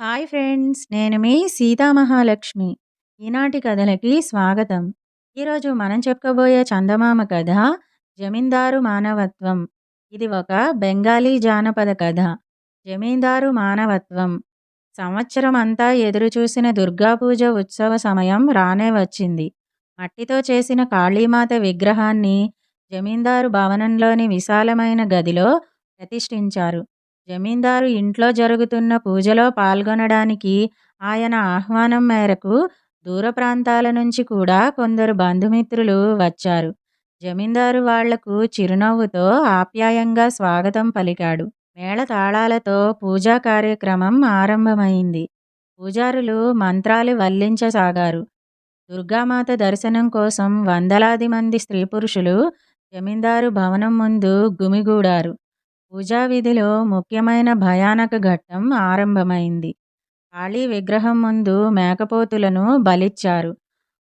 Hi friends నేను మీ సీతామహాలక్ష్మి. ఈనాటి కథలకి స్వాగతం. ఈరోజు మనం చెప్పుకోబోయే చందమామ కథ జమీందారు మానవత్వం. ఇది ఒక బెంగాలీ జానపద కథ జమీందారు మానవత్వం. సంవత్సరం అంతా ఎదురుచూసిన దుర్గాపూజ ఉత్సవ సమయం రానే వచ్చింది. మట్టితో చేసిన కాళీమాత విగ్రహాన్ని జమీందారు భవనంలోని విశాలమైన గదిలో ప్రతిష్ఠించారు. జమీందారు ఇంట్లో జరుగుతున్న పూజలో పాల్గొనడానికి ఆయన ఆహ్వానం మేరకు దూర ప్రాంతాల నుంచి కూడా కొందరు బంధుమిత్రులు వచ్చారు. జమీందారు వాళ్ళకు చిరునవ్వుతో ఆప్యాయంగా స్వాగతం పలికాడు. మేళ తాళాలతో పూజా కార్యక్రమం ఆరంభమైంది. పూజారులు మంత్రాలు వల్లించసాగారు. దుర్గామాత దర్శనం కోసం వందలాది మంది స్త్రీ పురుషులు జమీందారు భవనం ముందు గుమిగూడారు. పూజా విధిలో ముఖ్యమైన భయానక ఘట్టం ఆరంభమైంది. కాళీ విగ్రహం ముందు మేకపోతులను బలిచ్చారు.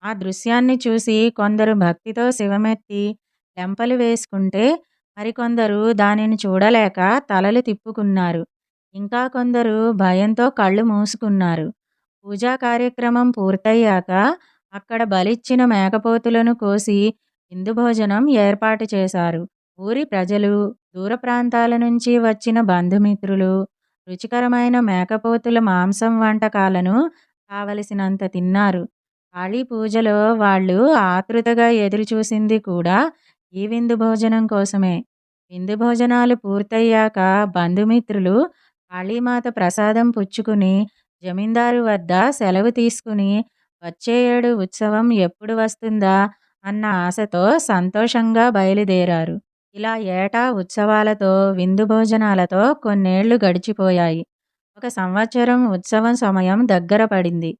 ఆ దృశ్యాన్ని చూసి కొందరు భక్తితో శివమెత్తి లెంపలు వేసుకుంటే మరికొందరు దానిని చూడలేక తలలు తిప్పుకున్నారు. ఇంకా కొందరు భయంతో కళ్ళు మూసుకున్నారు. పూజా కార్యక్రమం పూర్తయ్యాక అక్కడ బలిచ్చిన మేకపోతులను కోసి విందు భోజనం ఏర్పాటు చేశారు. ఊరి ప్రజలు దూర ప్రాంతాల నుంచి వచ్చిన బంధుమిత్రులు రుచికరమైన మేకపోతుల మాంసం వంటకాలను కావలసినంత తిన్నారు. కాళీ పూజలో వాళ్ళు ఆతృతగా ఎదురుచూసింది కూడా ఈ విందు భోజనం కోసమే. విందు భోజనాలు పూర్తయ్యాక బంధుమిత్రులు కాళీమాత ప్రసాదం పుచ్చుకుని జమీందారు వద్ద సెలవు తీసుకుని వచ్చే ఏడు ఉత్సవం ఎప్పుడు వస్తుందా అన్న ఆశతో సంతోషంగా బయలుదేరారు. ఇలా ఏటా ఉత్సవాలతో విందు భోజనాలతో కొన్నేళ్ళు గడిచిపోయాయి. ఒక సంవత్సరం ఉత్సవం సమయం దగ్గర పడింది.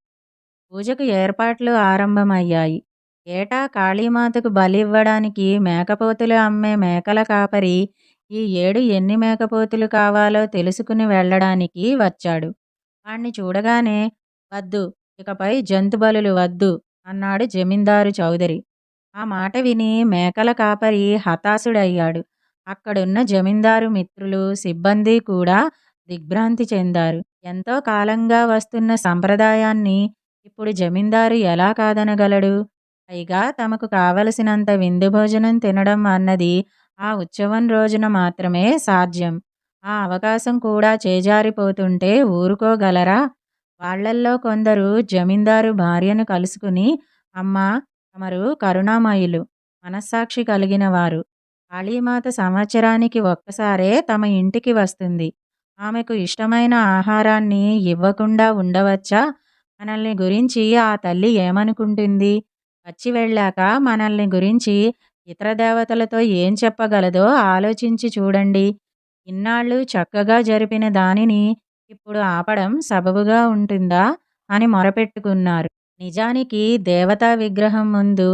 పూజకు ఏర్పాట్లు ఆరంభమయ్యాయి. ఏటా కాళీమాతకు బలి ఇవ్వడానికి మేకపోతులు అమ్మే మేకల కాపరి ఈ ఏడు ఎన్ని మేకపోతులు కావాలో తెలుసుకుని వెళ్ళడానికి వచ్చాడు. వాణ్ణి చూడగానే వద్దు ఇకపై జంతుబలులు వద్దు అన్నాడు జమీందారు చౌదరి. ఆ మాట విని మేకల కాపరి హతాశుడయ్యాడు. అక్కడున్న జమీందారు మిత్రులు సిబ్బంది కూడా దిగ్భ్రాంతి చెందారు. ఎంతో కాలంగా వస్తున్న సంప్రదాయాన్ని ఇప్పుడు జమీందారు ఎలా కాదనగలడు? పైగా తమకు కావలసినంత విందు భోజనం తినడం అన్నది ఆ ఉత్సవం రోజున మాత్రమే సాధ్యం. ఆ అవకాశం కూడా చేజారిపోతుంటే ఊరుకోగలరా? వాళ్ళల్లో కొందరు జమీందారు భార్యను కలుసుకుని అమ్మా తమరు కరుణామయులు మనస్సాక్షి కలిగిన వారు. కాళీమాత సంవత్సరానికి ఒక్కసారే తమ ఇంటికి వస్తుంది. ఆమెకు ఇష్టమైన ఆహారాన్ని ఇవ్వకుండా ఉండవచ్చా? మనల్ని గురించి ఆ తల్లి ఏమనుకుంటుంది? వచ్చి వెళ్ళాక మనల్ని గురించి ఇతర దేవతలతో ఏం చెప్పగలదో ఆలోచించి చూడండి. ఇన్నాళ్ళు చక్కగా జరిపిన దానిని ఇప్పుడు ఆపడం సబబుగా ఉంటుందా అని మొరపెట్టుకున్నారు. నిజానికి దేవతా విగ్రహం ముందు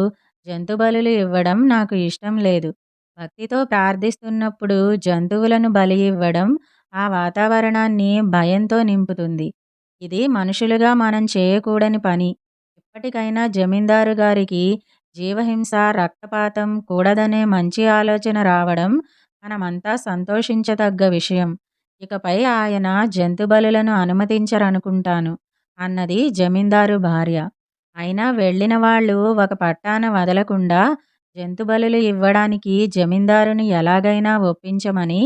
జంతుబలులు ఇవ్వడం నాకు ఇష్టం లేదు. భక్తితో ప్రార్థిస్తున్నప్పుడు జంతువులను బలి ఇవ్వడం ఆ వాతావరణాన్ని భయంతో నింపుతుంది. ఇది మనుషులుగా మనం చేయకూడని పని. ఇప్పటికైనా జమీందారు గారికి జీవహింస రక్తపాతం కూడదనే మంచి ఆలోచన రావడం మనమంతా సంతోషించదగ్గ విషయం. ఇకపై ఆయన జంతుబలులను అనుమతించరనుకుంటాను. అన్నది జమీందారు భార్య. అయినా వెళ్ళిన వాళ్ళు ఒక పట్టాన వదలకుండా జంతుబలులు ఇవ్వడానికి జమీందారుని ఎలాగైనా ఒప్పించమని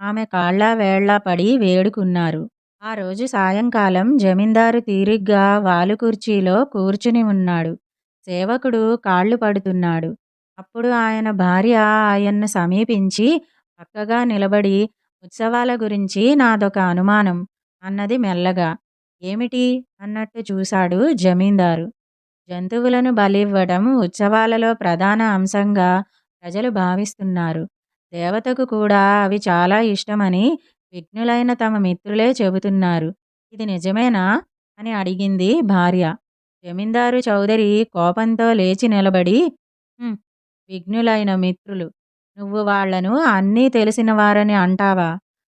ఆమె కాళ్ళ వేళ్ళా పడి వేడుకున్నారు. ఆ రోజు సాయంకాలం జమీందారు తీరిగ్గా వాలు కుర్చీలో కూర్చుని ఉన్నాడు. సేవకుడు కాళ్ళు పడుతున్నాడు. అప్పుడు ఆయన భార్య ఆయన్ను సమీపించి పక్కగా నిలబడి ఉత్సవాల గురించి నాదొక అనుమానం అన్నది మెల్లగా. ఏమిటి అన్నట్టు చూశాడు జమీందారు. జంతువులను బలివ్వడం ఉత్సవాలలో ప్రధాన అంశంగా ప్రజలు భావిస్తున్నారు. దేవతకు కూడా అవి చాలా ఇష్టమని విఘ్నులైన తమ మిత్రులే చెబుతున్నారు. ఇది నిజమేనా? అని అడిగింది భార్య. జమీందారు చౌదరి కోపంతో లేచి నిలబడి విఘ్నులైన మిత్రులు నువ్వు వాళ్ళను అన్నీ తెలిసిన వారని అంటావా?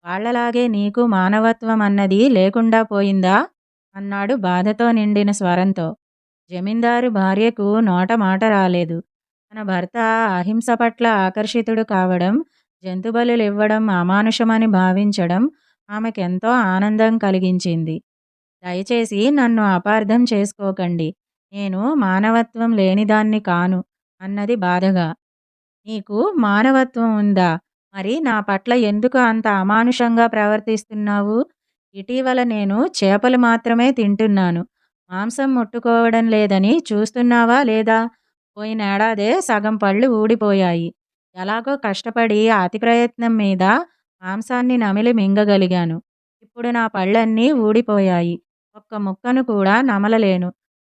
వాళ్ళలాగే నీకు మానవత్వం అన్నది లేకుండా పోయిందా? అన్నాడు బాధతో నిండిన స్వరంతో జమీందారు భార్యకు నోట మాట రాలేదు తన భర్త అహింస పట్ల ఆకర్షితుడు కావడం జంతుబలులు ఇవ్వడం అమానుషమని భావించడం ఆమెకెంతో ఆనందం కలిగించింది దయచేసి నన్ను అపార్థం చేసుకోకండి. నేను మానవత్వం లేనిదాన్ని కాను అన్నది బాధగా. నీకు మానవత్వం ఉందా? మరి నా పట్ల ఎందుకు అంత అమానుషంగా ప్రవర్తిస్తున్నావు? ఇటీవల నేను చేపలు మాత్రమే తింటున్నాను. మాంసం ముట్టుకోవడం లేదని చూస్తున్నావా లేదా? పోయినేడాదే సగం పళ్ళు ఊడిపోయాయి. ఎలాగో కష్టపడి అతి ప్రయత్నం మీద మాంసాన్ని నమిలి మింగగలిగాను. ఇప్పుడు నా పళ్ళన్నీ ఊడిపోయాయి. ఒక్క ముక్కను కూడా నమలలేను.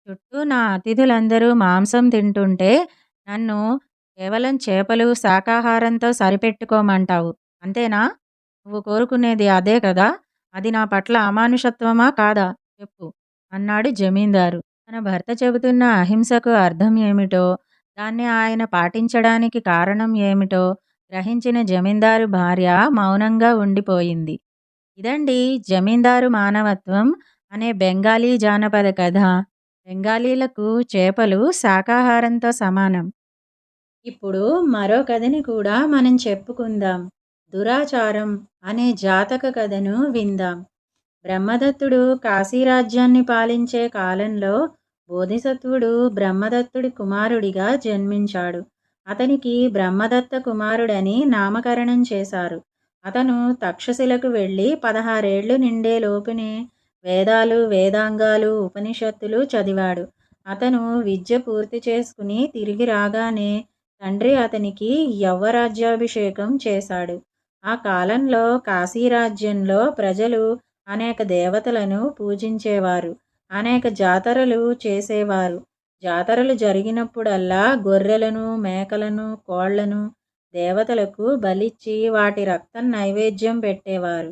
చుట్టూ నా అతిథులందరూ మాంసం తింటుంటే నన్ను కేవలం చేపలు, శాకాహారంతో సరిపెట్టుకోమంటావు. అంతేనా? నువ్వు కోరుకునేది అదే కదా! అది నా పట్ల అమానుషత్వమా కాదా? చెప్పు అన్నాడు జమీందారు. తన భర్త చెబుతున్న అహింసకు అర్థం ఏమిటో, దాన్ని ఆయన పాటించడానికి కారణం ఏమిటో గ్రహించిన జమీందారు భార్య మౌనంగా ఉండిపోయింది. ఇదండి 'జమీందారు మానవత్వం' అనే బెంగాలీ జానపద కథ. బెంగాలీలకు చేపలు శాకాహారంతో సమానం. ఇప్పుడు మరో కథని కూడా మనం చెప్పుకుందాం. 'దురాచారం' అనే జాతక కథను విందాం. బ్రహ్మదత్తుడు కాశీరాజ్యాన్ని పాలించే కాలంలో బోధిసత్వుడు బ్రహ్మదత్తుడి కుమారుడిగా జన్మించాడు. అతనికి బ్రహ్మదత్త కుమారుడని నామకరణం చేశారు. అతను తక్షశిలకు వెళ్ళి పదహారేళ్ళు నిండేలోపునే వేదాలు, వేదాంగాలు, ఉపనిషత్తులు చదివాడు. అతను విద్య పూర్తి చేసుకుని తిరిగి రాగానే తండ్రి అతనికి యవ్వరాజ్యాభిషేకం చేశాడు. ఆ కాలంలో కాశీరాజ్యంలో ప్రజలు అనేక దేవతలను పూజించేవారు. అనేక జాతరలు చేసేవారు. జాతరలు జరిగినప్పుడల్లా గొర్రెలను, మేకలను, కోళ్ళను దేవతలకు బలిచ్చి వాటి రక్తం నైవేద్యం పెట్టేవారు.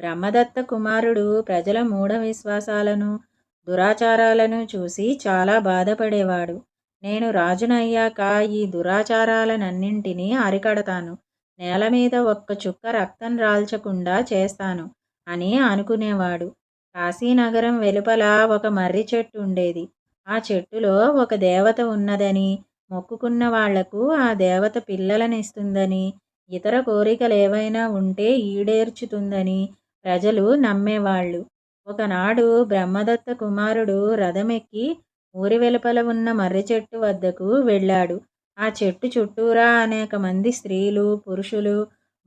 బ్రహ్మదత్త కుమారుడు ప్రజల మూఢ విశ్వాసాలను, దురాచారాలను చూసి చాలా బాధపడేవాడు. నేను రాజునయ్యాక ఈ దురాచారాలనన్నింటినీ అరికడతాను. నేల మీద ఒక్క చుక్క రక్తం రాల్చకుండా చేస్తాను అని అనుకునేవాడు. కాశీనగరం వెలుపల ఒక మర్రి చెట్టు ఉండేది. ఆ చెట్టులో ఒక దేవత ఉన్నదని, మొక్కుకున్న వాళ్ళకు ఆ దేవత పిల్లలనిస్తుందని, ఇతర కోరికలేవైనా ఉంటే ఈడేర్చుతుందని ప్రజలు నమ్మేవాళ్ళు ఒకనాడు బ్రహ్మదత్త కుమారుడు రథమెక్కి ఊరి వెలుపల ఉన్న మర్రి చెట్టు వద్దకు వెళ్ళాడు. ఆ చెట్టు చుట్టూరా అనేకమంది స్త్రీలు, పురుషులు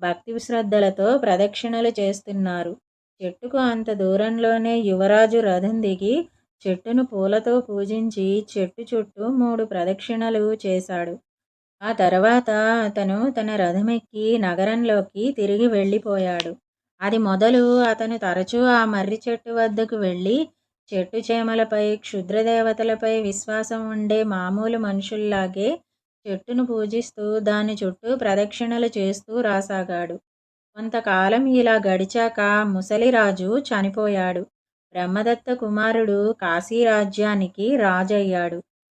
భక్తి శ్రద్ధలతో ప్రదక్షిణలు చేస్తున్నారు. చెట్టుకు అంత దూరంలోనే యువరాజు రథం దిగి చెట్టును పూలతో పూజించి చెట్టు చుట్టూ మూడు ప్రదక్షిణలు చేశాడు. ఆ తర్వాత అతను తన రథమెక్కి నగరంలోకి తిరిగి వెళ్ళిపోయాడు. అది మొదలు అతను తరచూ ఆ మర్రి చెట్టు వద్దకు వెళ్ళి చెట్టు చేమలపై, క్షుద్రదేవతలపై విశ్వాసం ఉండే మామూలు మనుషుల్లాగే చెట్టును పూజిస్తూ దాని చుట్టూ ప్రదక్షిణలు చేస్తూ రాసాగాడు. కొంతకాలం ఇలా గడిచాక ముసలిరాజు చనిపోయాడు. బ్రహ్మదత్త కుమారుడు కాశీరాజ్యానికి రాజయ్యాడు.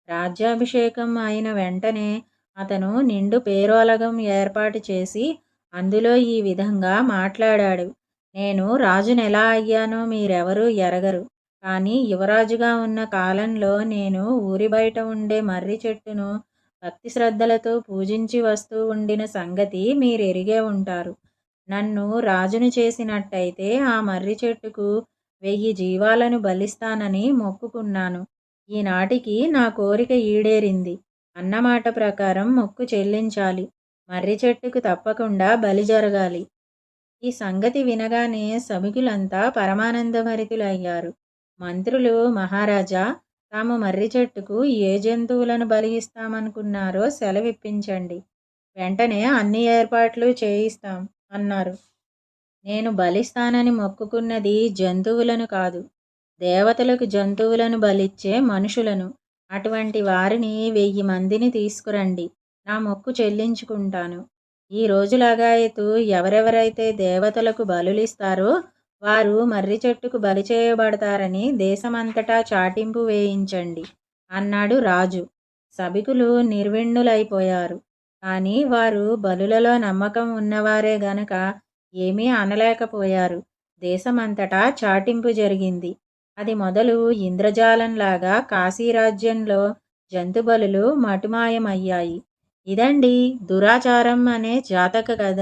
రాజ్యాభిషేకం అయిన వెంటనే అతను నిండు పేరోలగం ఏర్పాటు చేసి అందులో ఈ విధంగా మాట్లాడాడు. నేను రాజునెలా అయ్యానో మీరెవరూ ఎరగరు. కానీ యువరాజుగా ఉన్న కాలంలో నేను ఊరి బయట ఉండే మర్రి చెట్టును భక్తి శ్రద్ధలతో పూజించి వస్తూ ఉండిన సంగతి మీరెరిగే ఉంటారు. నన్ను రాజును చేసినట్టయితే ఆ మర్రి చెట్టుకు వెయ్యి జీవాలను బలిస్తానని మొక్కుకున్నాను. ఈనాటికి నా కోరిక ఈడేరింది. అన్నమాట ప్రకారం మొక్కు చెల్లించాలి. మర్రి చెట్టుకు తప్పకుండా బలి జరగాలి. ఈ సంగతి వినగానే సభికులంతా పరమానందభరితులయ్యారు. మంత్రులు మహారాజా! తాము మర్రి చెట్టుకు ఏ జంతువులను బలి ఇస్తామనుకున్నారో సెలవిప్పించండి. వెంటనే అన్ని ఏర్పాట్లు చేయిస్తాం అన్నారు. నేను బలిస్తానని మొక్కుకున్నది జంతువులను కాదు. దేవతలకు జంతువులను బలిచ్చే మనుషులను. అటువంటి వారిని వెయ్యి మందిని తీసుకురండి. నా మొక్కు చెల్లించుకుంటాను. ఈ రోజు లగాయతు ఎవరెవరైతే దేవతలకు బలులిస్తారో వారు మర్రి చెట్టుకు బలి చేయబడతారని దేశమంతటా చాటింపు వేయించండి అన్నాడు రాజు. సభికులు నిర్విణ్ణులైపోయారు. కానీ వారు బలులలో నమ్మకం ఉన్నవారే గనక ఏమీ అనలేకపోయారు. దేశమంతటా చాటింపు జరిగింది. అది మొదలు ఇంద్రజాలంలాగా కాశీరాజ్యంలో జంతుబలులు మటుమాయమయ్యాయి. ఇదండి 'దురాచారం' అనే జాతక కథ.